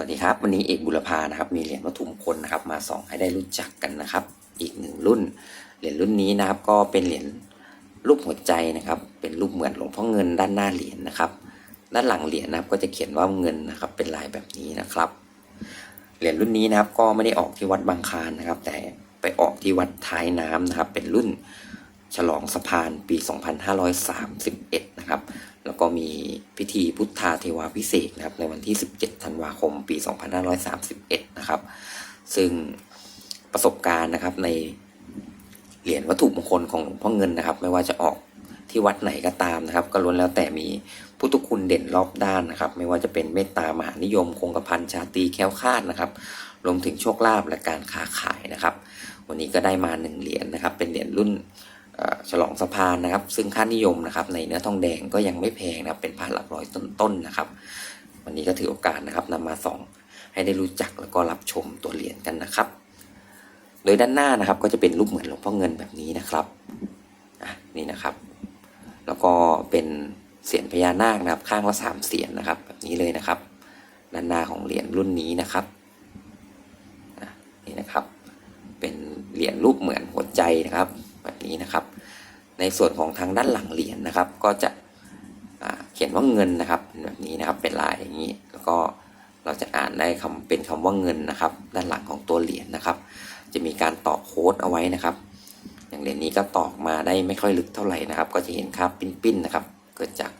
สวัสดีครับวันนี้เอกบุรพานะครับมีเหรียญวัตถุมงคลนะครับมาส่องให้ได้รู้จักกันนะครับ อีกหนึ่งรุ่น เหรียญรุ่นนี้นะครับก็เป็นเหรียญรูปหัวใจนะครับ เป็นรูปเหมือนหลวงพ่อเงินด้านหน้าเหรียญนะครับ ด้านหลังเหรียญนะครับก็จะเขียนว่าเงินนะครับ เป็นลายแบบนี้นะครับ เหรียญรุ่นนี้นะครับก็ไม่ได้ออกที่วัดบางคานนะครับ แต่ไปออกที่วัดท้ายน้ำนะครับ เป็นรุ่นฉลองสะพานปี 2531 นะครับ แล้วก็มีพิธีพุทธาเทวาพิเศษนะครับในวันที่ 17 ธันวาคม ปี 2531 นะครับ ซึ่งประสบการณ์นะครับในเหรียญวัตถุมงคลของหลวงพ่อเงินนะครับ ไม่ว่าจะออกที่วัดไหนก็ตามนะครับ ก็ล้วนแล้วแต่มีพุทธคุณเด่นรอบด้านนะครับ ไม่ว่าจะเป็นเมตตามหานิยม คงกระพันชาตีแค้วคาดนะครับ รวมถึงโชคลาภและการค้าขายนะครับ วันนี้ก็ได้มาหนึ่งเหรียญนะครับ เป็นเหรียญรุ่น ฉลองสะพานนะครับ ซึ่งค่านิยมนะครับ ในเนื้อทองแดงก็ยังไม่แพงนะครับ เป็นพันหลักร้อยต้นๆนะครับ วันนี้ก็ถือโอกาสนะครับนำมาส่องให้ได้รู้จักแล้วก็รับชมตัวเหรียญกันนะครับ โดยด้านหน้านะครับ ก็จะเป็นรูปเหมือนหลวงพ่อเงินแบบนี้นะครับนี่นะครับ แล้วก็เป็นเสียนพญานาคนะครับ ข้างละสามเสียนนะครับ แบบนี้เลยนะครับ ด้านหน้าของเหรียญรุ่นนี้นะครับนี่นะครับ เป็นเหรียญรูปเหมือนหัวใจนะครับ แบบนี้นะครับ ในส่วนของทางด้านหลังเหรียญนะครับ ก็จะเขียนว่าเงินนะครับแบบนี้นะครับเป็นลายอย่างนี้ แล้วก็เราจะอ่านได้คำเป็นคำว่าเงินนะครับ ด้านหลังของตัวเหรียญนะครับ จะมีการตอกโค้ดเอาไว้นะครับ อย่างเหรียญนี้ก็ตอกมาได้ไม่ค่อยลึกเท่าไหร่นะครับ ก็จะเห็นคราบปิ้นๆนะครับ เกิดจาก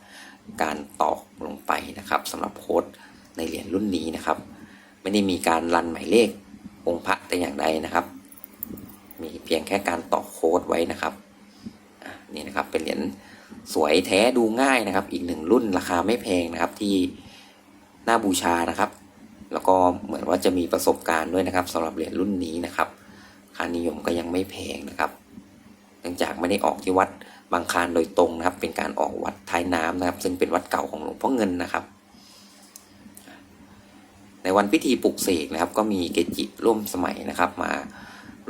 การตอกลงไปนะครับสำหรับโค้ดในเหรียญรุ่นนี้นะครับ ไม่ได้มีการรันหมายเลของค์พระแต่อย่างใดนะครับ มีเพียงแค่การตอกโค้ดไว้นะครับ นี่นะครับเป็นเหรียญสวยแท้ดูง่ายนะครับ อีกหนึ่งรุ่นราคาไม่แพงนะครับที่น่าบูชานะครับ แล้วก็เหมือนว่าจะมีประสบการณ์ด้วยนะครับสำหรับเหรียญรุ่นนี้นะครับค่านิยมก็ยังไม่แพงนะครับ เนื่องจากไม่ได้ออกที่วัดบางคานโดยตรงนะครับ เป็นการออกวัดท้ายน้ำนะครับ ซึ่งเป็นวัดเก่าของหลวงพ่อเงินนะครับ ในวันพิธีปลุกเสกนะครับ ก็มีเกจิร่วมสมัยนะครับ มา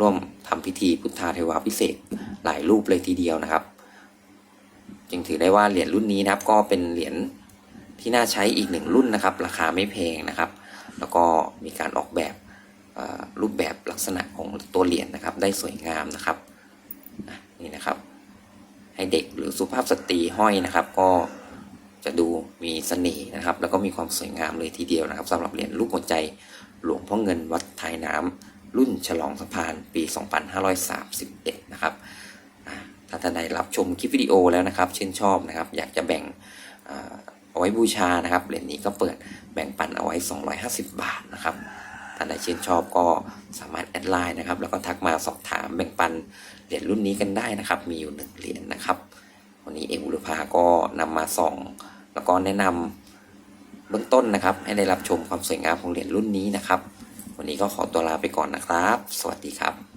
ร่วมทำพิธีพุทธาเทวาพิเศษหลายรูปเลยทีเดียวนะครับ จึงถือได้ว่าเหรียญรุ่นนี้นะครับ ก็เป็นเหรียญที่น่าใช้อีกหนึ่งรุ่นนะครับ ราคาไม่แพงนะครับ แล้วก็มีการออกแบบรูปแบบลักษณะของตัวเหรียญนะครับ ได้สวยงามนะครับนี่นะครับ ให้เด็กหรือสุภาพสตรีห้อยนะครับ ก็จะดูมีเสน่ห์นะครับ แล้วก็มีความสวยงามเลยทีเดียวนะครับสำหรับเหรียญรูปหัวใจหลวงพ่อเงินวัดทายน้ำรุ่นฉลองสะพานปี 2531 นะครับอะ ถ้าท่านใดรับชมคลิปวิดีโอแล้วนะครับชื่นชอบนะครับ อยากจะแบ่งเอาไว้บูชานะครับเหรียญนี้ก็เปิดแบ่งปันเอาไว้ 250 บาทนะครับท่านใดชื่นชอบก็สามารถแอดไลน์นะครับ แล้วก็ทักมาสอบถามแบ่งปันเหรียญรุ่นนี้กันได้นะครับ มีอยู่หนึ่งเหรียญนะครับ วันนี้เอกบุรพาก็นำมาส่อง แล้วก็แนะนำเบื้องต้นนะครับ ให้ได้รับชมความสวยงามของเหรียญรุ่นนี้นะครับ วันนี้ก็ขอตัวลาไปก่อนนะครับ สวัสดีครับ